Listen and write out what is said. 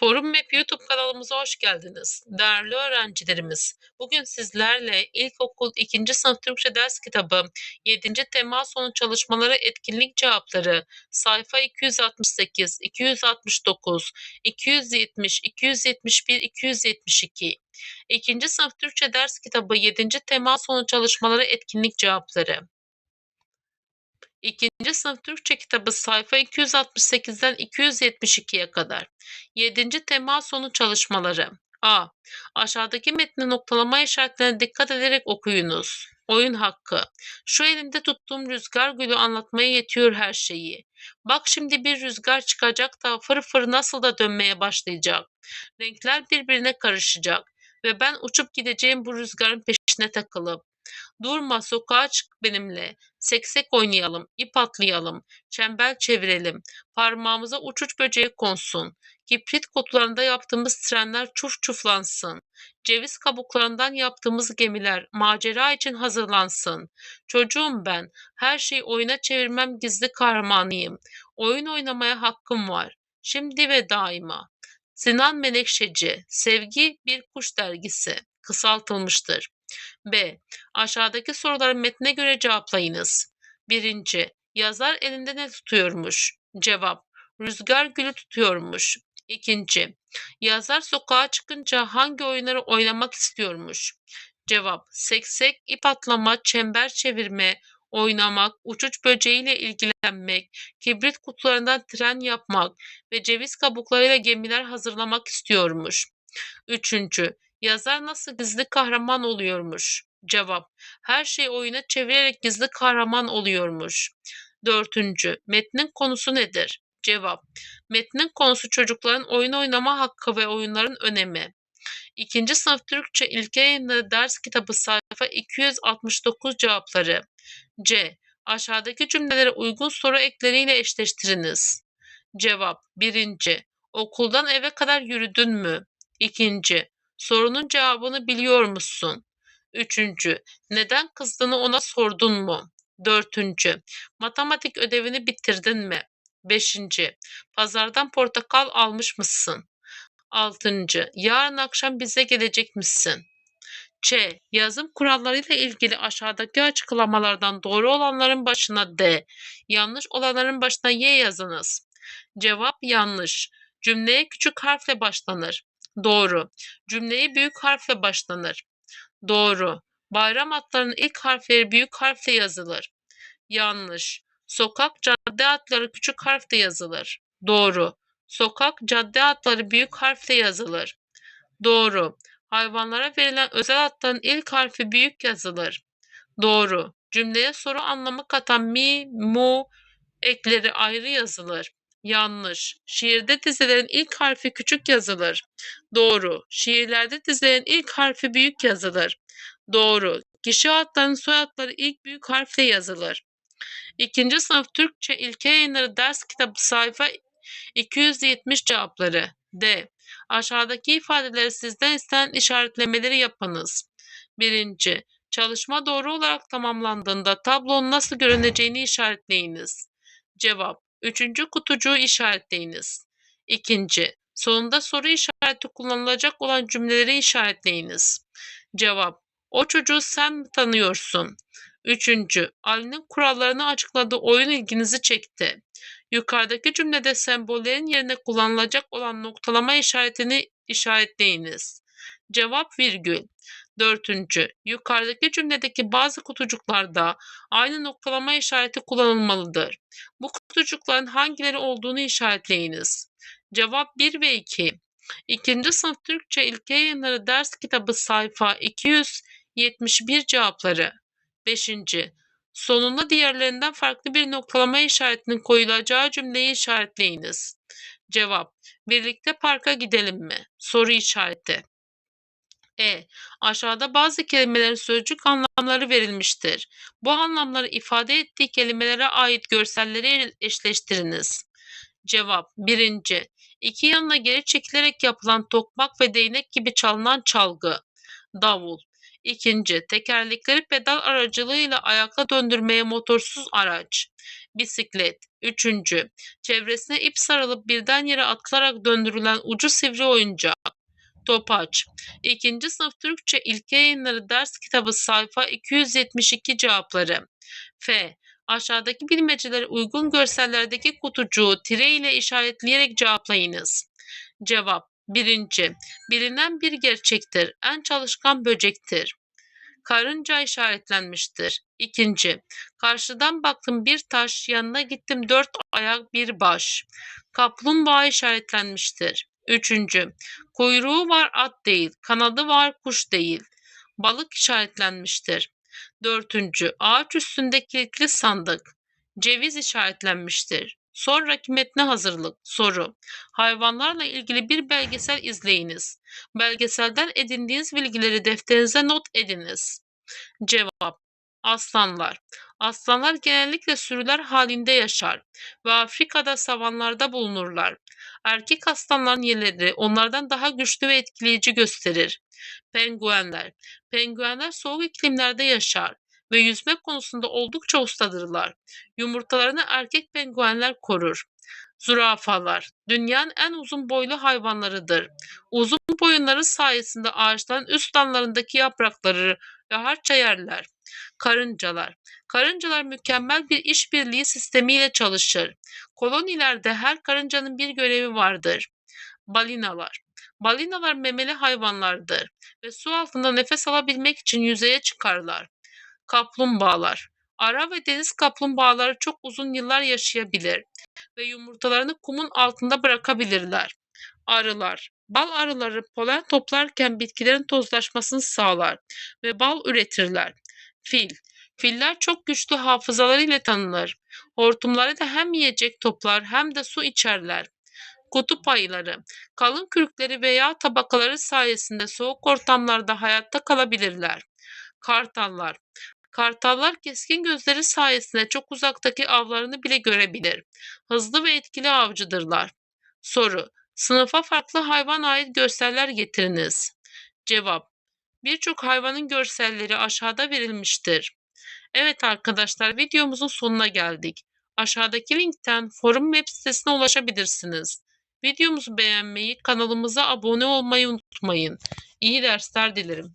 Forum Map YouTube kanalımıza hoş geldiniz. Değerli öğrencilerimiz, bugün sizlerle İlkokul 2. sınıf Türkçe ders kitabı 7. tema sonu çalışmaları etkinlik cevapları sayfa 268, 269, 270, 271, 272 2. sınıf Türkçe ders kitabı 7. tema sonu çalışmaları etkinlik cevapları İkinci sınıf Türkçe kitabı sayfa 268'den 272'ye kadar. Yedinci tema sonu çalışmaları. A. Aşağıdaki metni noktalama işaretlerine dikkat ederek okuyunuz. Oyun hakkı. Şu elimde tuttuğum rüzgar gülü anlatmaya yetiyor her şeyi. Bak şimdi bir rüzgar çıkacak da fır fır nasıl da dönmeye başlayacak. Renkler birbirine karışacak ve ben uçup gideceğim bu rüzgarın peşine takılıp. Durma sokağa çık benimle. Seksek oynayalım, ip atlayalım, çember çevirelim. Parmağımıza uçuç böceği konsun. Kibrit kutularında yaptığımız trenler çuf çuflansın. Ceviz kabuklarından yaptığımız gemiler macera için hazırlansın. Çocuğum ben, her şeyi oyuna çevirmem gizli kahramanıyım. Oyun oynamaya hakkım var. Şimdi ve daima. Sinan Menekşeci, Sevgi Bir Kuş Dergisi, kısaltılmıştır. B. Aşağıdaki soruları metne göre cevaplayınız. Birinci, yazar elinde ne tutuyormuş? Cevap, rüzgar gülü tutuyormuş. İkinci, yazar sokağa çıkınca hangi oyunları oynamak istiyormuş? Cevap, seksek, ip atlama, çember çevirme, oynamak, uçuç böceğiyle ilgilenmek, kibrit kutularından tren yapmak ve ceviz kabuklarıyla gemiler hazırlamak istiyormuş. Üçüncü, Yazar nasıl gizli kahraman oluyormuş? Cevap. Her şeyi oyuna çevirerek gizli kahraman oluyormuş. Dördüncü. Metnin konusu nedir? Cevap. Metnin konusu çocukların oyun oynama hakkı ve oyunların önemi. İkinci sınıf Türkçe ilke yayınları ders kitabı sayfa 269 cevapları. C. Aşağıdaki cümlelere uygun soru ekleriyle eşleştiriniz. Cevap. Birinci. Okuldan eve kadar yürüdün mü? İkinci. Sorunun cevabını biliyor musun? Üçüncü, neden kızdığını ona sordun mu? Dördüncü, matematik ödevini bitirdin mi? Beşinci, pazardan portakal almış mısın? Altıncı, yarın akşam bize gelecek misin? Ç. Yazım kurallarıyla ilgili aşağıdaki açıklamalardan doğru olanların başına D, yanlış olanların başına Y yazınız. Cevap yanlış. Cümleye küçük harfle başlanır. Doğru. Cümleyi büyük harfle başlanır. Doğru. Bayram atlarının ilk harfleri büyük harfle yazılır. Yanlış. Sokak cadde adları küçük harfle yazılır. Doğru. Sokak cadde adları büyük harfle yazılır. Doğru. Hayvanlara verilen özel adların ilk harfi büyük yazılır. Doğru. Cümleye soru anlamı katan mi, mu ekleri ayrı yazılır. Yanlış. Şiirde dizilerin ilk harfi küçük yazılır. Doğru. Şiirlerde dizilerin ilk harfi büyük yazılır. Doğru. Kişi adlarının soyadları ilk büyük harfle yazılır. İkinci sınıf Türkçe ilke yayınları ders kitabı sayfa 270 cevapları. D. Aşağıdaki ifadeleri sizden istenen işaretlemeleri yapınız. Birinci. Çalışma doğru olarak tamamlandığında tablonun nasıl görüneceğini işaretleyiniz. Cevap. Üçüncü kutucuğu işaretleyiniz. İkinci, sonunda soru işareti kullanılacak olan cümleleri işaretleyiniz. Cevap, o çocuğu sen mi tanıyorsun? Üçüncü, Ali'nin kurallarını açıkladığı oyun ilginizi çekti. Yukarıdaki cümlede sembollerin yerine kullanılacak olan noktalama işaretini işaretleyiniz. Cevap virgül. Dördüncü, yukarıdaki cümledeki bazı kutucuklarda aynı noktalama işareti kullanılmalıdır. Bu kutucukların hangileri olduğunu işaretleyiniz. Cevap 1 ve 2. İkinci sınıf Türkçe ilke yayınları ders kitabı sayfa 271 cevapları. 5. Sonunda diğerlerinden farklı bir noktalama işaretinin koyulacağı cümleyi işaretleyiniz. Cevap. Birlikte parka gidelim mi? Soru işareti. E. Aşağıda bazı kelimelerin sözcük anlamları verilmiştir. Bu anlamları ifade ettiği kelimelere ait görselleri eşleştiriniz. Cevap 1. İki yanına geri çekilerek yapılan tokmak ve değnek gibi çalınan çalgı. Davul. 2. Tekerlekleri pedal aracılığıyla ayakta döndürmeye motorsuz araç. Bisiklet. Üçüncü. Çevresine ip sarılıp birden yere atılarak döndürülen ucu sivri oyuncak. Topaç. İkinci sınıf Türkçe İlke Yayınları Ders Kitabı sayfa 272 cevapları. F. Aşağıdaki bilmecelere uygun görsellerdeki kutucuğu tire ile işaretleyerek cevaplayınız. Cevap. Birinci. Bilinen bir gerçektir. En çalışkan böcektir. Karınca işaretlenmiştir. İkinci. Karşıdan baktım bir taş, yanına gittim dört ayak bir baş. Kaplumbağa işaretlenmiştir. Üçüncü. Kuyruğu var at değil, kanadı var kuş değil. Balık işaretlenmiştir. Dördüncü. Ağaç üstünde kilitli sandık. Ceviz işaretlenmiştir. Sonraki metne hazırlık. Soru. Hayvanlarla ilgili bir belgesel izleyiniz. Belgeselden edindiğiniz bilgileri defterinize not ediniz. Cevap. Aslanlar. Aslanlar genellikle sürüler halinde yaşar ve Afrika'da savanlarda bulunurlar. Erkek aslanların yelleri onlardan daha güçlü ve etkileyici gösterir. Penguenler. Penguenler soğuk iklimlerde yaşar ve yüzme konusunda oldukça ustadırlar. Yumurtalarını erkek penguenler korur. Zürafalar. Dünyanın en uzun boylu hayvanlarıdır. Uzun boyunları sayesinde ağaçların üst dallarındaki yaprakları rahatça yerler. Karıncalar. Karıncalar mükemmel bir işbirliği sistemiyle çalışır. Kolonilerde her karıncanın bir görevi vardır. Balinalar. Balinalar memeli hayvanlardır ve su altında nefes alabilmek için yüzeye çıkarlar. Kaplumbağalar. Ara ve deniz kaplumbağaları çok uzun yıllar yaşayabilir ve yumurtalarını kumun altında bırakabilirler. Arılar. Bal arıları polen toplarken bitkilerin tozlaşmasını sağlar ve bal üretirler. Fil. Filler çok güçlü hafızalarıyla tanınır. Hortumları da hem yiyecek toplar hem de su içerler. Kutup ayıları. Kalın kürkleri veya tabakaları sayesinde soğuk ortamlarda hayatta kalabilirler. Kartallar. Kartallar keskin gözleri sayesinde çok uzaktaki avlarını bile görebilir. Hızlı ve etkili avcıdırlar. Soru. Sınıfa farklı hayvan ait görseller getiriniz. Cevap. Birçok hayvanın görselleri aşağıda verilmiştir. Evet arkadaşlar videomuzun sonuna geldik. Aşağıdaki linkten forum web sitesine ulaşabilirsiniz. Videomuzu beğenmeyi, kanalımıza abone olmayı unutmayın. İyi dersler dilerim.